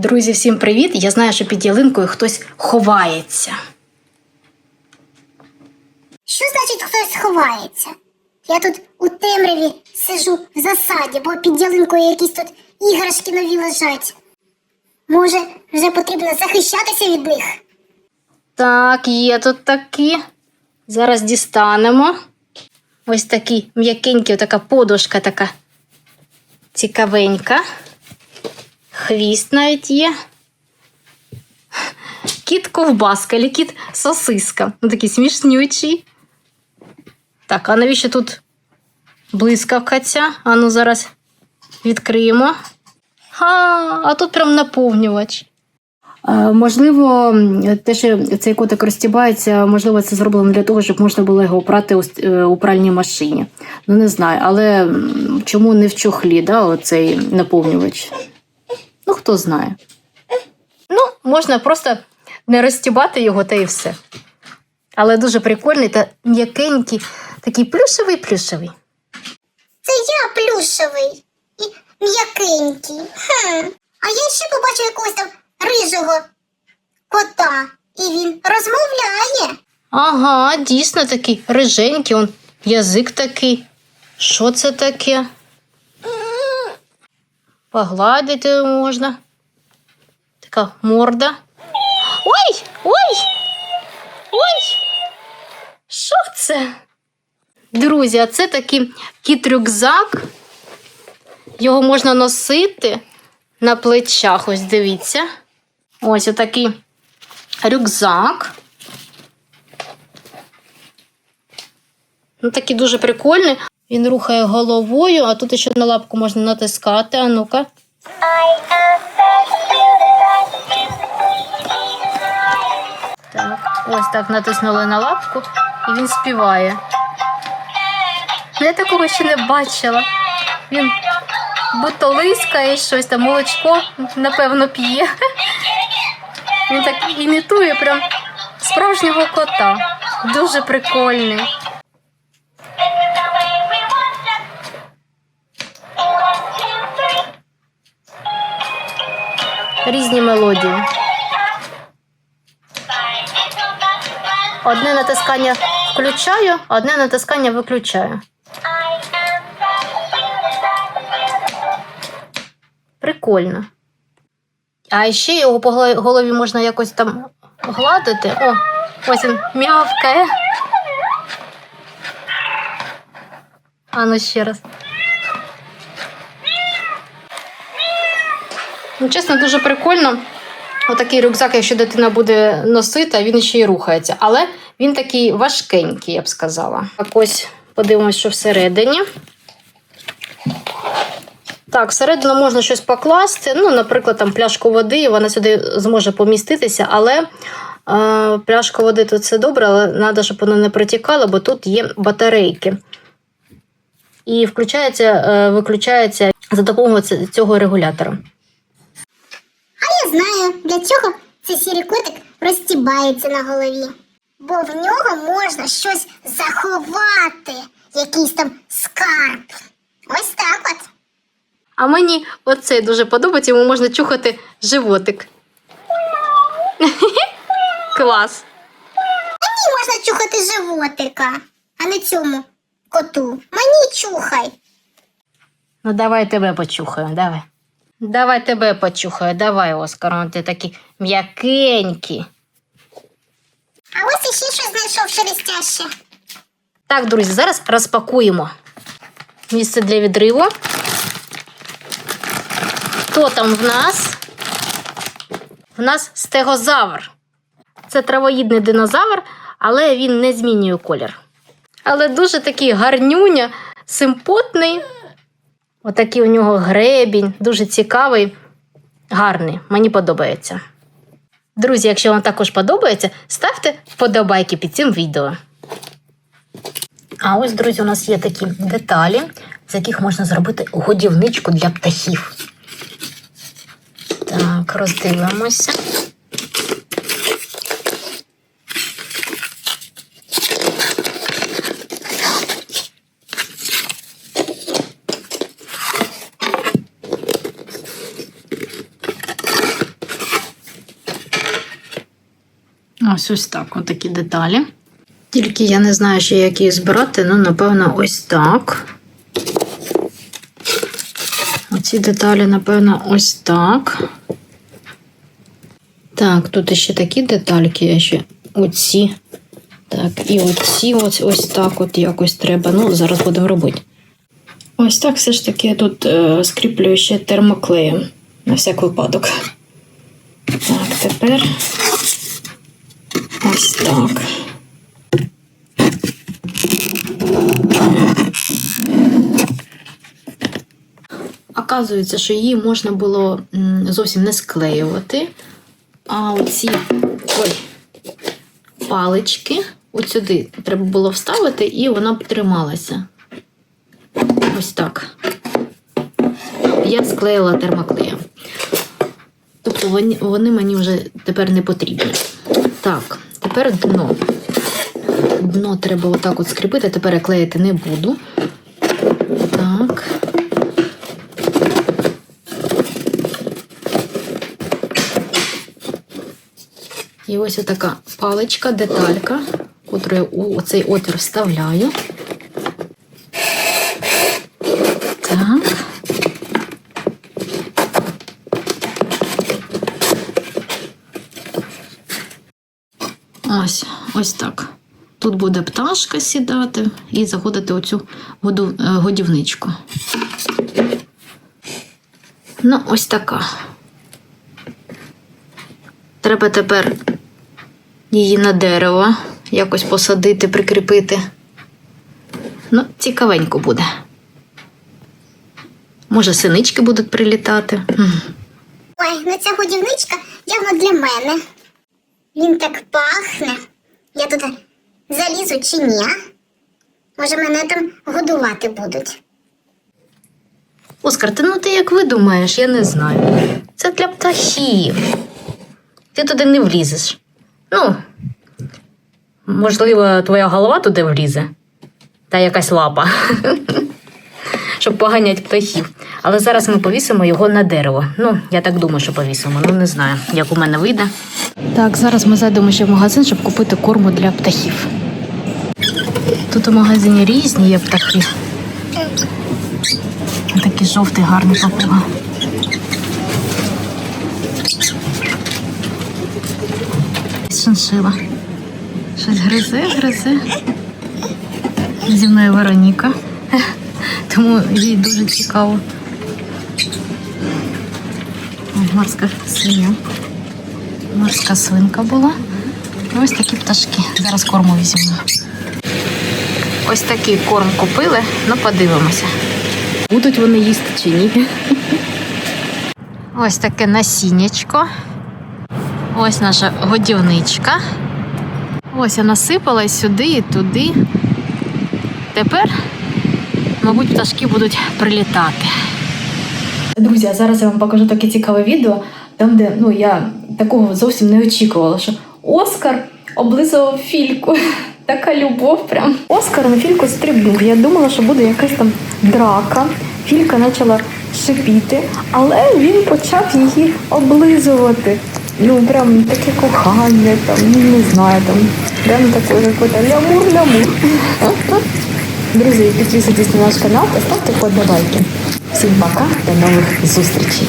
Друзі, всім привіт! Я знаю, що під ялинкою хтось ховається. Що значить хтось ховається? Я тут у темряві сижу в засаді, бо під ялинкою якісь тут іграшки нові лежать. Може, вже потрібно захищатися від них? Так, є тут такі. Зараз дістанемо. Ось такі м'якенькі, така подушка така цікавенька. Хвіст навіть є. Кіт ковбаска, або кіт сосиска. Ну, такий смішнючий. Так, а навіщо тут блискавка ця? А ну зараз відкриємо. А, а тут прям наповнювач. Можливо, те, що цей котик розтібається, можливо, це зроблено для того, щоб можна було його прати у, ст- е, у пральній машині. Ну, не знаю, але чому не в чохлі, да, оцей наповнювач? Ну, хто знає. Ну, можна просто не розтібати його та і все. Але дуже прикольний та м'якенький, такий плюшевий-плюшевий. Це я плюшевий і м'якенький. Хм. А я ще побачив якогось там рижого кота. І він розмовляє. Ага, дійсно такий риженький, он язик такий. Що це таке? Погладити можна. Така морда. Ой! Ой! Ой! Що це? Друзі, а це такий кіт-рюкзак. Його можна носити на плечах. Ось дивіться. Ось отакий рюкзак. Ну, такий дуже прикольний. Він рухає головою, а тут ще на лапку можна натискати. А ну-ка. Так, ось так натиснули на лапку і він співає. Ну, Я такого ще не бачила. Він будто лискає щось там, молочко, напевно, п'є. Він так імітує прям справжнього кота. Дуже прикольний. Різні мелодії. Одне натискання включаю, одне натискання виключаю. Прикольно. А ще його по голові можна якось там гладити. О, ось він м'явкає. А ну ще раз. Ну, чесно, дуже прикольно. Отакий рюкзак, якщо дитина буде носити, він ще й рухається. Але він такий важкенький, я б сказала. Так ось подивимось, що всередині. Так, всередину можна щось покласти. Ну, наприклад, там пляшку води, вона сюди зможе поміститися, але е, пляшка води тут це добре, але треба, щоб вона не протікала, бо тут є батарейки. І включається, е, виключається за допомогою цього регулятора. Для чого цей сірий котик розтібається на голові. Бо в нього можна щось заховати, якийсь там скарб. Ось так от. А мені оцей дуже подобається, йому можна чухати животик. Клас. Мені можна чухати животика, а не цьому коту. Мені чухай. Ну, давай тебе почухаю, давай. Давай тебе почухаю, давай, Оскар, он ти такий м'якенький. А ось іще щось знайшов шелестяще. Так, друзі, зараз розпакуємо місце для відриву. Хто там в нас? В нас стегозавр. Це травоїдний динозавр, але він не змінює колір. Але дуже такий гарнюня, симпотний. Отакий у нього гребінь, дуже цікавий, гарний. Мені подобається. Друзі, якщо вам також подобається, ставте вподобайки під цим відео. А ось, друзі, у нас є такі деталі, з яких можна зробити годівничку для птахів. Так, роздивимося. Ось ось так, отакі деталі. Тільки я не знаю, ще як її збирати, ну, напевно, ось так. Оці деталі, напевно, ось так. Так, тут ще такі детальки, я ще оці. Так, і оці ось, ось так от якось треба. Ну, зараз будемо робити. Ось так все ж таки я тут е, скріплюю ще термоклеєм на всяк випадок. Так, тепер ось так. Оказується, що її можна було зовсім не склеювати. А оці ой, палички от сюди треба було вставити, і вона б трималася. Ось так. Я склеїла термоклеєм. Тобто вони, мені вже тепер не потрібні. Так, тепер дно. Дно треба отак от скріпити, тепер я клеїти не буду. Так. І ось така паличка, деталька, котру я у цей отвір вставляю. Так. Ось, ось так. Тут буде пташка сідати і заходити у цю е, годівничку. Ну, ось така. Треба тепер її на дерево якось посадити, прикріпити. Ну, цікавенько буде. Може, синички будуть прилітати. Ой, ну ця годівничка явно для мене. Він так пахне. Я туди залізу чи ні? Може, мене там годувати будуть. Оскар, ти ну ти як видумаєш, я не знаю. Це для птахів. Ти туди не влізеш. Ну, можливо, твоя голова туди влізе, та якась лапа, щоб поганять птахів. Але зараз ми повісимо його на дерево. Ну, я так думаю, що повісимо. Ну, не знаю, як у мене вийде. Так, зараз ми зайдемо ще в магазин, щоб купити корму для птахів. Тут у магазині різні є птахи. Такий жовтий гарний папуга. Шиншила. Щось гризе, гризе. Зі мною Вероніка. Тому їй дуже цікаво. Морська свиня. Морська свинка була. Ось такі пташки. Зараз корму візьмемо. Ось такий корм купили, ну подивимося. Будуть вони їсти чи ні. Ось таке насіннячко. Ось наша годівничка. Ось я насипала сюди, і туди. Тепер, мабуть, пташки будуть прилітати. Друзі, а зараз я вам покажу таке цікаве відео, там, де ну, я такого зовсім не очікувала, що Оскар облизував фільку. Така любов прям. Оскар на фільку стрибнув. Я думала, що буде якась там драка. Філька почала шипіти, але він почав її облизувати. Ну, прям таке кохання, там, ну, не знаю, там, прям таке какой-то лямур-лямур. Друзі, підписуйтесь на наш канал та ставте подобайки. Всім пока, до нових зустрічей!